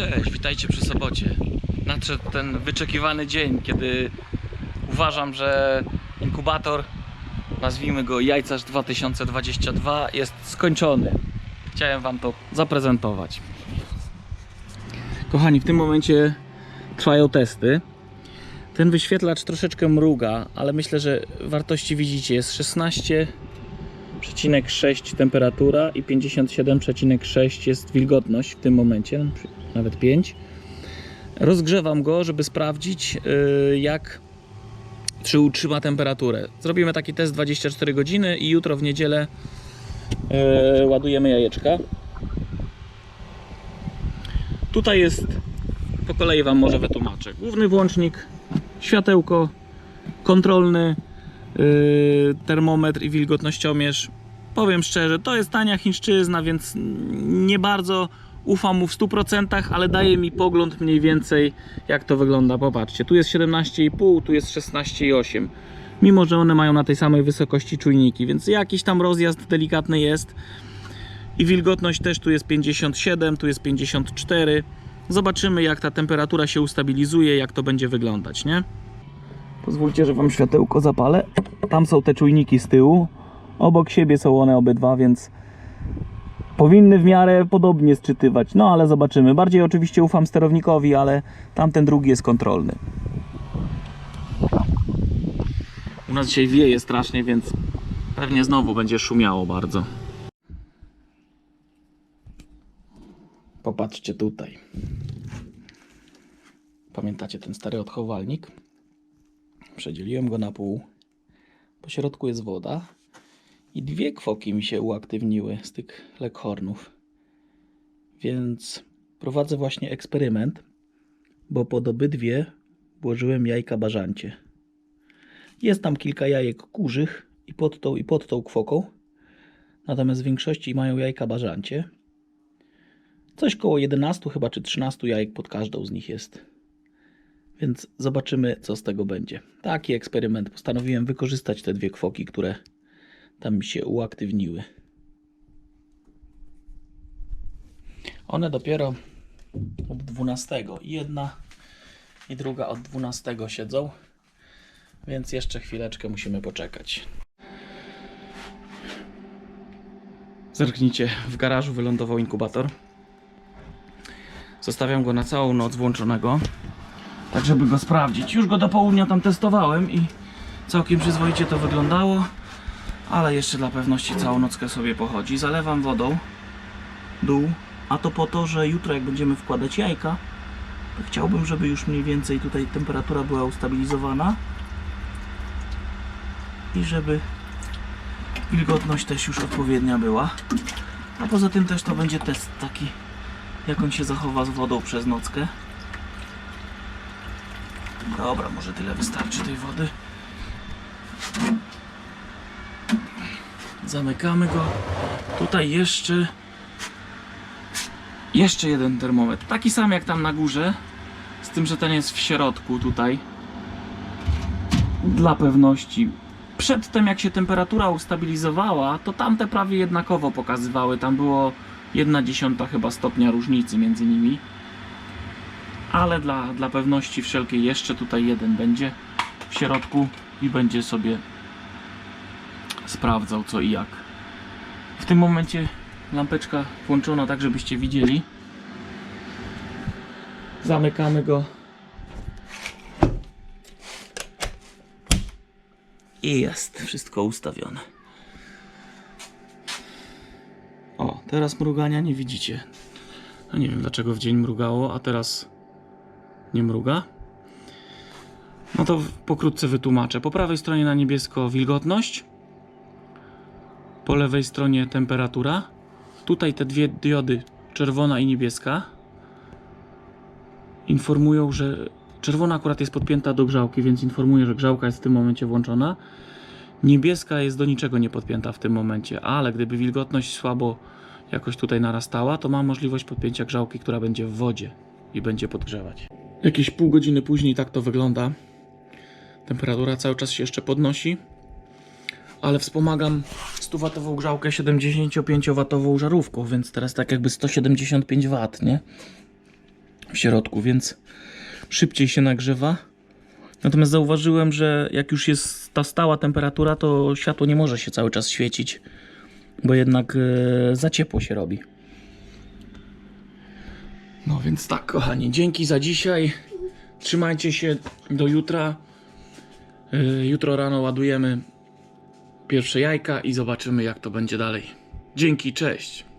Cześć, witajcie przy sobocie. Nadszedł ten wyczekiwany dzień, kiedy uważam, że inkubator, nazwijmy go Jajcarz 2022, jest skończony. Chciałem Wam to zaprezentować. Kochani, w tym momencie trwają testy. Ten wyświetlacz troszeczkę mruga, ale myślę, że wartości widzicie, jest 16,6 temperatura i 57,6 jest wilgotność w tym momencie, nawet 5. Rozgrzewam go, żeby sprawdzić yy, jak czy utrzyma temperaturę. Zrobimy taki test 24 godziny i jutro w niedzielę yy, ładujemy jajeczka. Tutaj jest, po kolei Wam może wytłumaczę. Główny włącznik, światełko, kontrolny, yy, termometr i wilgotnościomierz. Powiem szczerze, to jest tania chińszczyzna, więc nie bardzo ufam mu w 100%, ale daje mi pogląd mniej więcej jak to wygląda. Popatrzcie, tu jest 17,5, tu jest 16,8. Mimo, że one mają na tej samej wysokości czujniki, więc jakiś tam rozjazd delikatny jest. I wilgotność też tu jest 57, tu jest 54. Zobaczymy jak ta temperatura się ustabilizuje, jak to będzie wyglądać, nie? Pozwólcie, że wam światełko zapalę. Tam są te czujniki z tyłu. Obok siebie są one obydwa, więc powinny w miarę podobnie sczytywać. No ale zobaczymy. Bardziej oczywiście ufam sterownikowi, ale tamten drugi jest kontrolny. U nas dzisiaj wieje strasznie, więc pewnie znowu będzie szumiało bardzo. Popatrzcie tutaj. Pamiętacie ten stary odchowalnik? Przedzieliłem go na pół. Po środku jest woda. I dwie kwoki mi się uaktywniły z tych leghornów. Więc prowadzę właśnie eksperyment, bo pod obydwie włożyłem jajka bażancie. Jest tam kilka jajek kurzych i pod tą i pod tą kwoką. Natomiast w większości mają jajka bażancie. Coś koło 11 chyba czy 13 jajek pod każdą z nich jest. Więc zobaczymy, co z tego będzie. Taki eksperyment. Postanowiłem wykorzystać te dwie kwoki, które tam mi się uaktywniły. One dopiero od 12. I jedna i druga od 12 siedzą. Więc jeszcze chwileczkę musimy poczekać. Zerknijcie, w garażu wylądował inkubator. Zostawiam go na całą noc włączonego tak żeby go sprawdzić. Już go do południa tam testowałem i całkiem przyzwoicie to wyglądało, ale jeszcze dla pewności całą nockę sobie pochodzi. Zalewam wodą dół, a to po to, że jutro jak będziemy wkładać jajka, to chciałbym, żeby już mniej więcej tutaj temperatura była ustabilizowana i żeby wilgotność też już odpowiednia była. A poza tym też to będzie test taki, jak on się zachowa z wodą przez nockę. Dobra, może tyle wystarczy tej wody. Zamykamy go. Tutaj jeszcze jeszcze jeden termometr. Taki sam jak tam na górze. Z tym, że ten jest w środku tutaj. Dla pewności. Przedtem jak się temperatura ustabilizowała, to tamte prawie jednakowo pokazywały. Tam było 1 dziesiąta chyba stopnia różnicy między nimi ale dla, dla pewności wszelkiej jeszcze tutaj jeden będzie w środku i będzie sobie sprawdzał co i jak. W tym momencie lampeczka włączona tak, żebyście widzieli. Zamykamy go. I jest wszystko ustawione. O, teraz mrugania nie widzicie. No nie wiem dlaczego w dzień mrugało, a teraz nie mruga. No to pokrótce wytłumaczę. Po prawej stronie na niebiesko wilgotność, po lewej stronie temperatura. Tutaj te dwie diody, czerwona i niebieska, informują, że czerwona akurat jest podpięta do grzałki, więc informuje, że grzałka jest w tym momencie włączona. Niebieska jest do niczego nie podpięta w tym momencie, ale gdyby wilgotność słabo jakoś tutaj narastała, to ma możliwość podpięcia grzałki, która będzie w wodzie i będzie podgrzewać. Jakieś pół godziny później tak to wygląda. Temperatura cały czas się jeszcze podnosi, ale wspomagam 100W grzałkę 75W żarówką, więc teraz tak jakby 175W, nie? w środku, więc szybciej się nagrzewa. Natomiast zauważyłem, że jak już jest ta stała temperatura, to światło nie może się cały czas świecić, bo jednak e, za ciepło się robi. No więc tak, kochani, dzięki za dzisiaj. Trzymajcie się do jutra. E, Jutro rano ładujemy pierwsze jajka i zobaczymy, jak to będzie dalej. Dzięki, cześć.